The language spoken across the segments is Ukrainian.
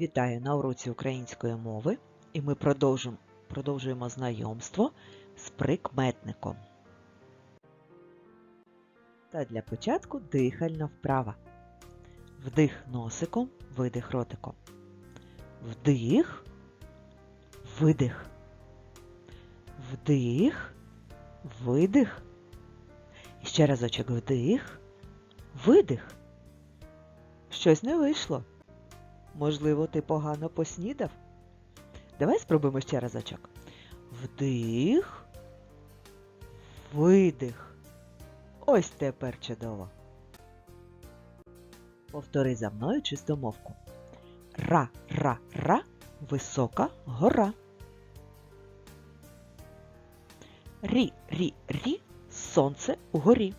Вітаю на уроці української мови і ми продовжуємо, продовжуємо знайомство з прикметником. Та для початку дихальна вправа. Вдих носиком, видих ротиком. Вдих, видих. Вдих, видих. І ще разочок вдих, видих. Щось не вийшло. Можливо, ти погано поснідав? Давай спробуємо ще разочок. Вдих, видих. Ось тепер чудово. Повтори за мною чистомовку. Ра-ра-ра, висока гора. Рі-рі-рі, сонце угорі.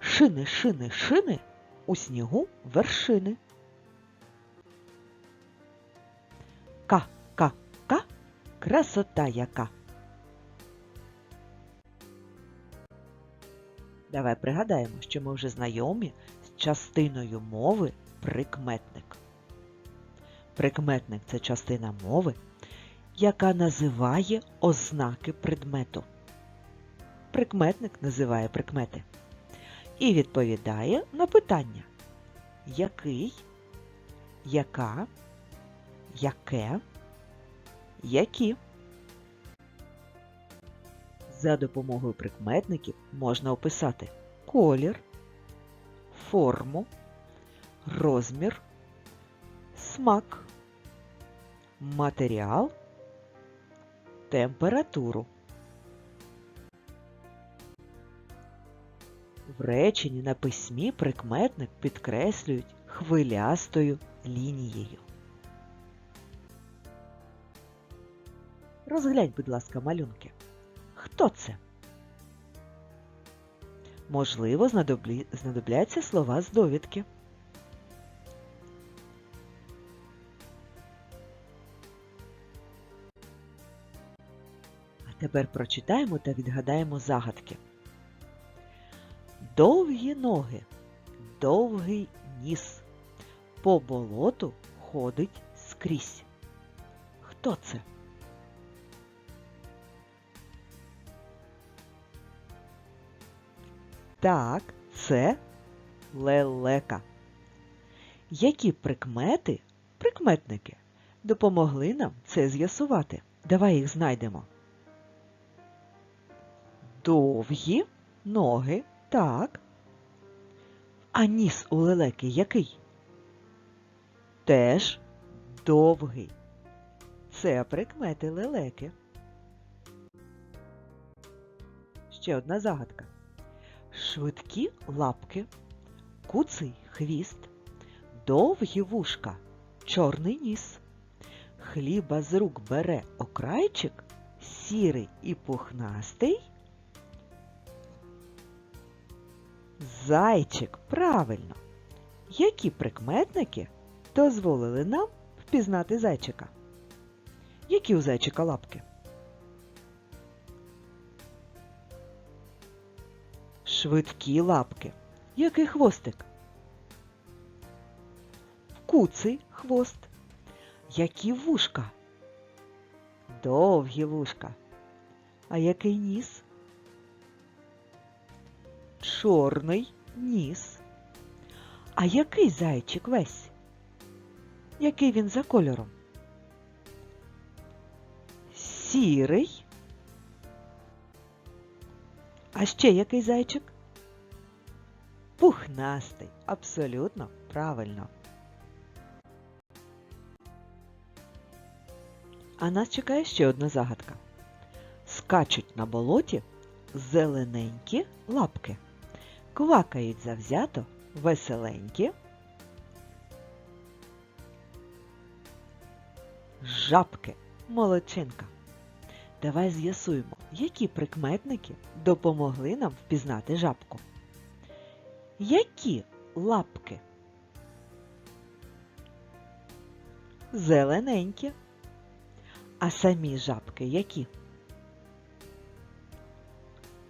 Шини, шини, шини, у снігу вершини. Ка-ка-ка, красота яка. Давай пригадаємо, що ми вже знайомі з частиною мови прикметник. Прикметник це частина мови, яка називає ознаки предмету. Прикметник називає прикмети і відповідає на питання який, яка, яке, які. За допомогою прикметників можна описати колір, форму, розмір, смак, матеріал, температуру. В реченні на письмі прикметник підкреслюють хвилястою лінією. Розглянь, будь ласка, малюнки. Хто це? Можливо, знадоблі... знадобляться слова з довідки. А тепер прочитаємо та відгадаємо загадки. Довгі ноги, довгий ніс. По болоту ходить скрізь. Хто це? Так, це лелека. Які прикмети, прикметники, допомогли нам це з'ясувати? Давай їх знайдемо. Довгі ноги, так. А ніс у лелеки який? Теж довгий. Це прикмети лелеки. Ще одна загадка. Швидкі лапки, куций хвіст, довгі вушка, чорний ніс. Хліба з рук бере окрайчик, сірий і пухнастий. Зайчик, правильно. Які прикметники дозволили нам впізнати зайчика? Які у зайчика лапки? Швидкі лапки. Який хвостик? Куций хвост. Які вушка? Довгі вушка. А який ніс? Чорний ніс. А який зайчик весь? Який він за кольором? Сірий. А ще який зайчик? Пухнастий. Абсолютно правильно. А нас чекає ще одна загадка. Скачуть на болоті зелененькі лапки. Квакають завзято, веселенькі. Жабки, молодчинка. Давай з'ясуємо, які прикметники допомогли нам впізнати жабку. Які лапки? Зелененькі. А самі жабки які?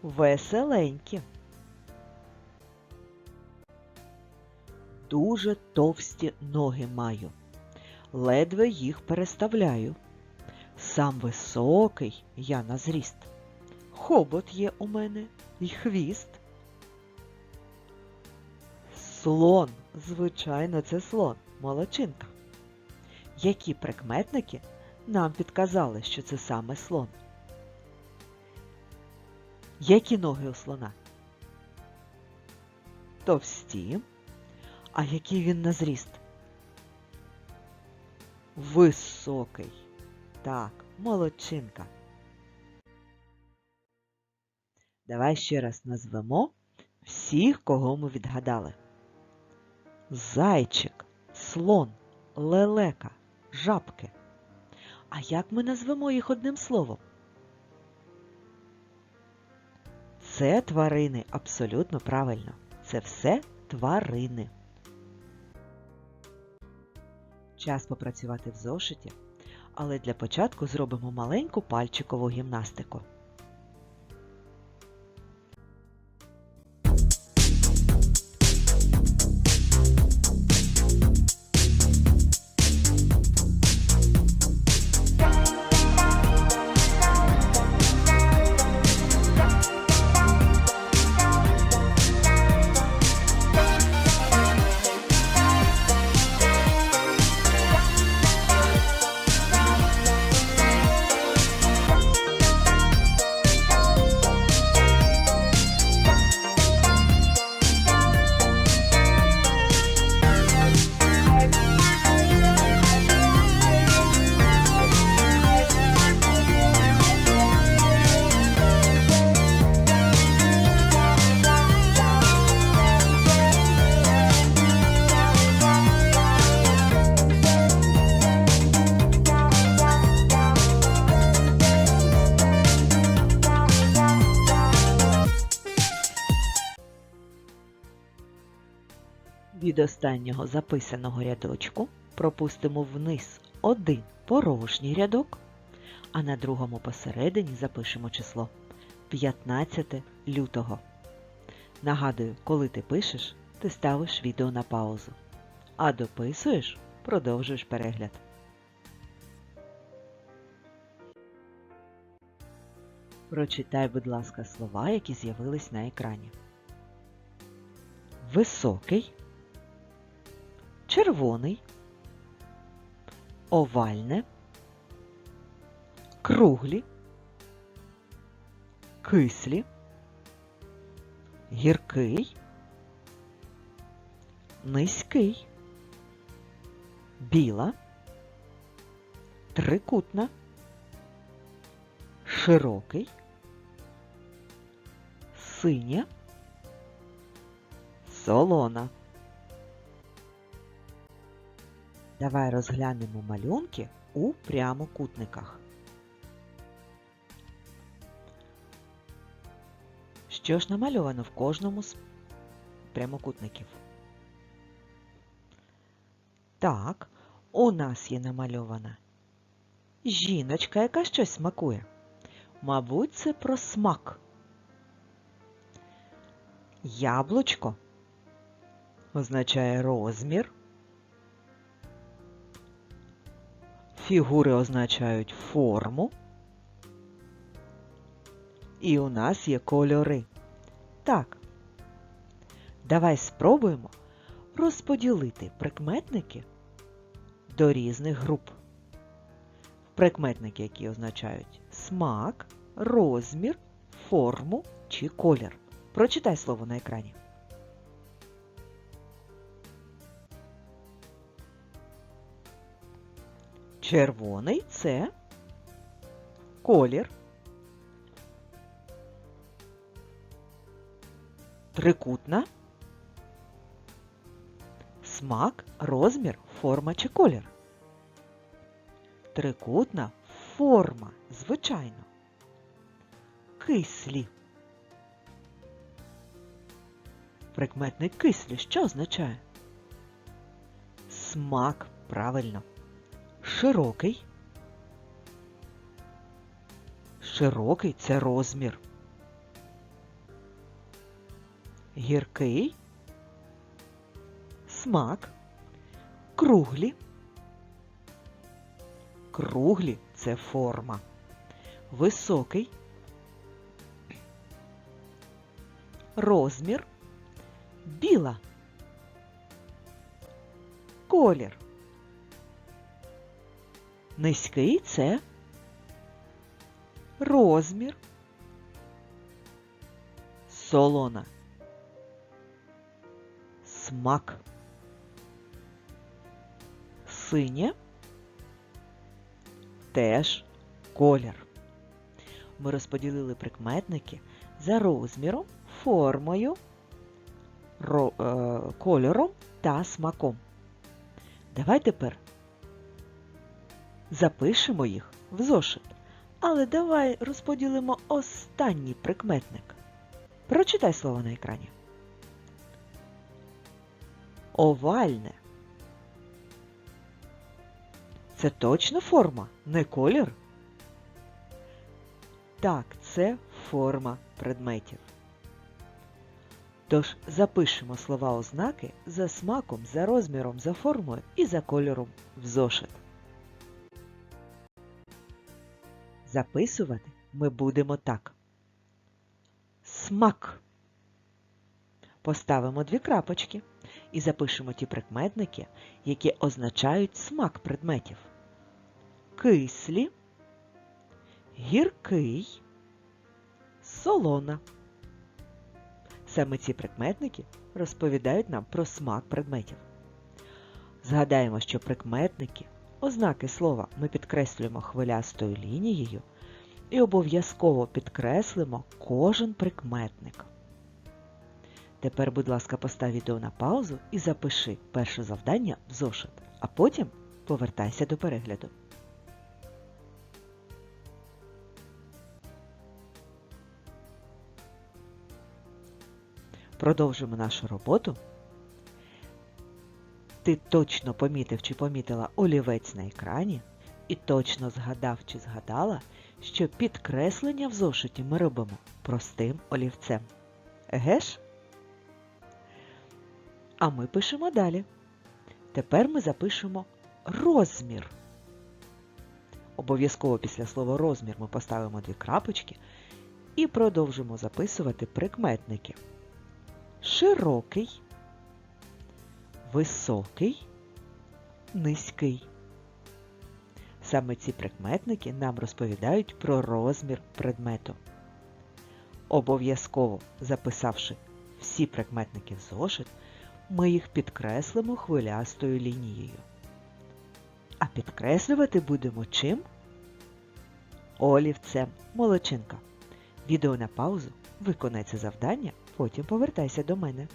Веселенькі. Дуже товсті ноги маю. Ледве їх переставляю. Сам високий я на зріст. Хобот є у мене і хвіст. Слон, звичайно, це слон, молодчинка. Які прикметники нам підказали, що це саме слон? Які ноги у слона? Товсті. А який він на зріст? Високий. Так, молодчинка. Давай ще раз назвемо всіх, кого ми відгадали. Зайчик, слон, лелека, жабки. А як ми назвемо їх одним словом? Це тварини абсолютно правильно. Це все тварини. Час попрацювати в зошиті, але для початку зробимо маленьку пальчикову гімнастику. Від останнього записаного рядочку пропустимо вниз один порожній рядок, а на другому посередині запишемо число 15 лютого. Нагадую, коли ти пишеш, ти ставиш відео на паузу, а дописуєш, продовжуєш перегляд. Прочитай, будь ласка, слова, які з'явились на екрані. Високий червоний, овальне, круглі, кислі, гіркий, низький, біла, трикутна, широкий, синя, солона. Давай розглянемо малюнки у прямокутниках. Що ж намальовано в кожному з прямокутників? Так, у нас є намальована жіночка, яка щось смакує. Мабуть, це про смак. Яблучко означає розмір. Фігури означають форму. І у нас є кольори. Так. Давай спробуємо розподілити прикметники до різних груп. Прикметники, які означають смак, розмір, форму чи колір. Прочитай слово на екрані. Червоний це колір. Трикутна. Смак, розмір, форма чи колір. Трикутна форма, звичайно. Кислі. Прикметник кислі що означає? Смак, правильно широкий. Широкий це розмір. Гіркий смак, круглі. Круглі це форма. Високий. Розмір. Біла. Колір. Низький це розмір. Солона. Смак. Синє. Теж колір. Ми розподілили прикметники за розміром, формою, е, кольором та смаком. Давай тепер запишемо їх в зошит. Але давай розподілимо останній прикметник. Прочитай слово на екрані. Овальне. Це точно форма, не колір? Так, це форма предметів. Тож запишемо слова ознаки за смаком, за розміром, за формою і за кольором в зошит. Записувати ми будемо так. Смак. Поставимо дві крапочки і запишемо ті прикметники, які означають смак предметів. Кислі, гіркий, солона. Саме ці прикметники розповідають нам про смак предметів. Згадаємо, що прикметники, ознаки слова ми підкреслюємо хвилястою лінією і обов'язково підкреслимо кожен прикметник. Тепер, будь ласка, постав відео на паузу і запиши перше завдання в зошит, а потім повертайся до перегляду. Продовжимо нашу роботу. Ти точно помітив чи помітила олівець на екрані і точно згадав чи згадала, що підкреслення в зошиті ми робимо простим олівцем. Еге ж? А ми пишемо далі. Тепер ми запишемо розмір. Обов'язково після слова розмір ми поставимо дві крапочки і продовжимо записувати прикметники. Широкий, високий, низький. Саме ці прикметники нам розповідають про розмір предмету. Обов'язково записавши всі прикметники в зошит, ми їх підкреслимо хвилястою лінією. А підкреслювати будемо чим? Олівцем. Молодчинка. Відео на паузу. Виконай це завдання, потім повертайся до мене.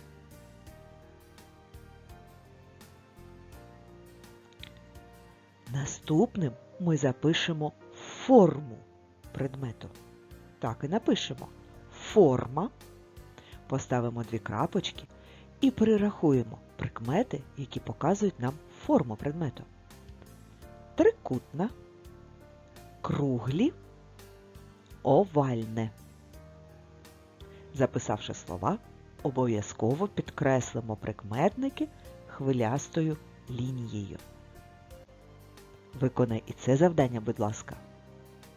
Наступним ми запишемо форму предмету. Так і напишемо. Форма. Поставимо дві крапочки і перерахуємо прикмети, які показують нам форму предмету. Трикутна, круглі, овальне. Записавши слова, обов'язково підкреслимо прикметники хвилястою лінією. Виконай і це завдання, будь ласка.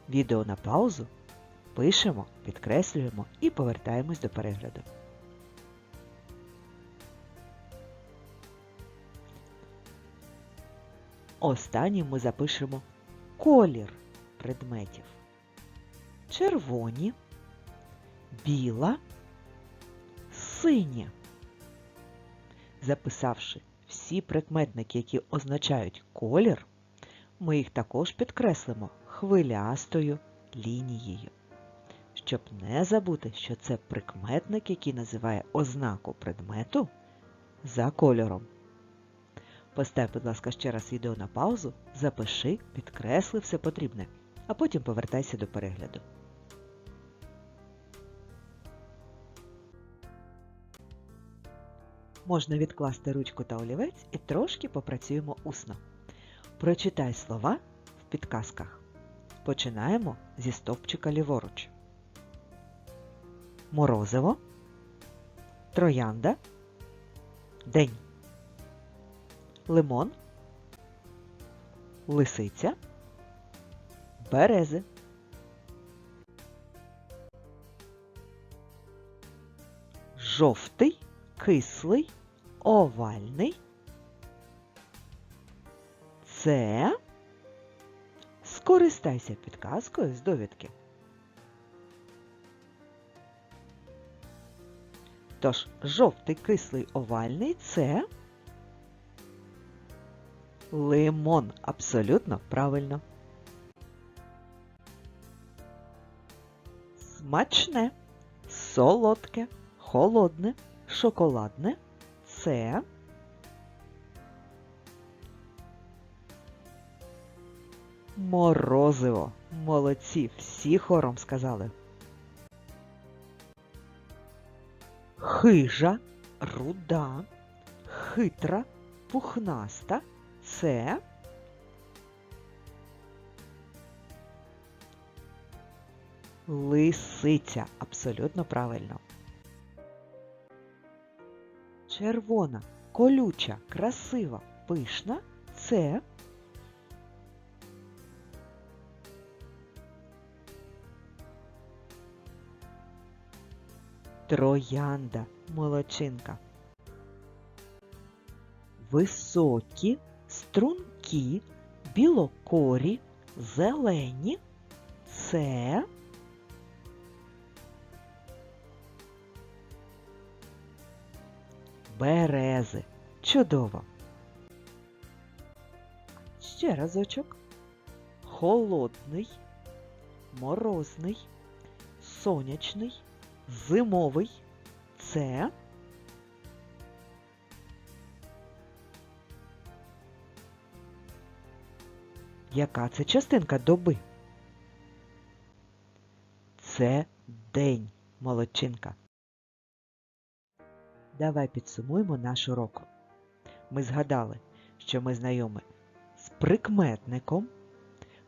Відео на паузу, пишемо, підкреслюємо і повертаємось до перегляду. Останнім ми запишемо колір предметів. Червоні, біла, синя. Записавши всі прикметники, які означають колір, ми їх також підкреслимо хвилястою лінією. Щоб не забути, що це прикметник, який називає ознаку предмету за кольором. Постав, будь ласка, ще раз відео на паузу, запиши, підкресли все потрібне, а потім повертайся до перегляду. Можна відкласти ручку та олівець і трошки попрацюємо усно. Прочитай слова в підказках. Починаємо зі стовпчика ліворуч. Морозиво, троянда, день. Лимон, лисиця, берези. Жовтий, кислий, овальний. Це? Скористайся підказкою з довідки. Тож, жовтий кислий овальний це? Лимон. Абсолютно правильно. Смачне, солодке, холодне, шоколадне. Це морозиво. Молодці, всі хором сказали. Хижа, руда, хитра, пухнаста це лисиця. Абсолютно правильно. Червона, колюча, красива, пишна це Троянда, молодчинка. Високі, стрункі, білокорі, зелені це берези. Чудово. Ще разочок. Холодний, морозний, сонячний, зимовий це яка це частинка доби? Це день, молодчинка. Давай підсумуємо наш урок. Ми згадали, що ми знайомі з прикметником.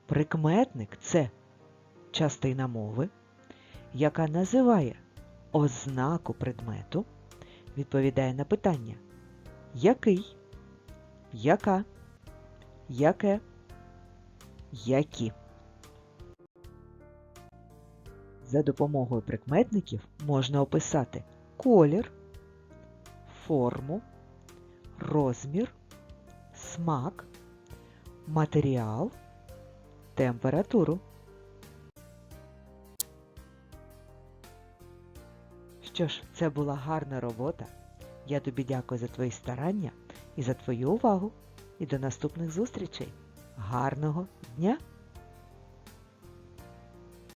Прикметник це частина мови, яка називає ознаку предмету, відповідає на питання який, яка, яке, які. За допомогою прикметників можна описати колір, форму, розмір, смак, матеріал, температуру. Що ж, це була гарна робота. Я тобі дякую за твої старання і за твою увагу. І до наступних зустрічей. Гарного дня!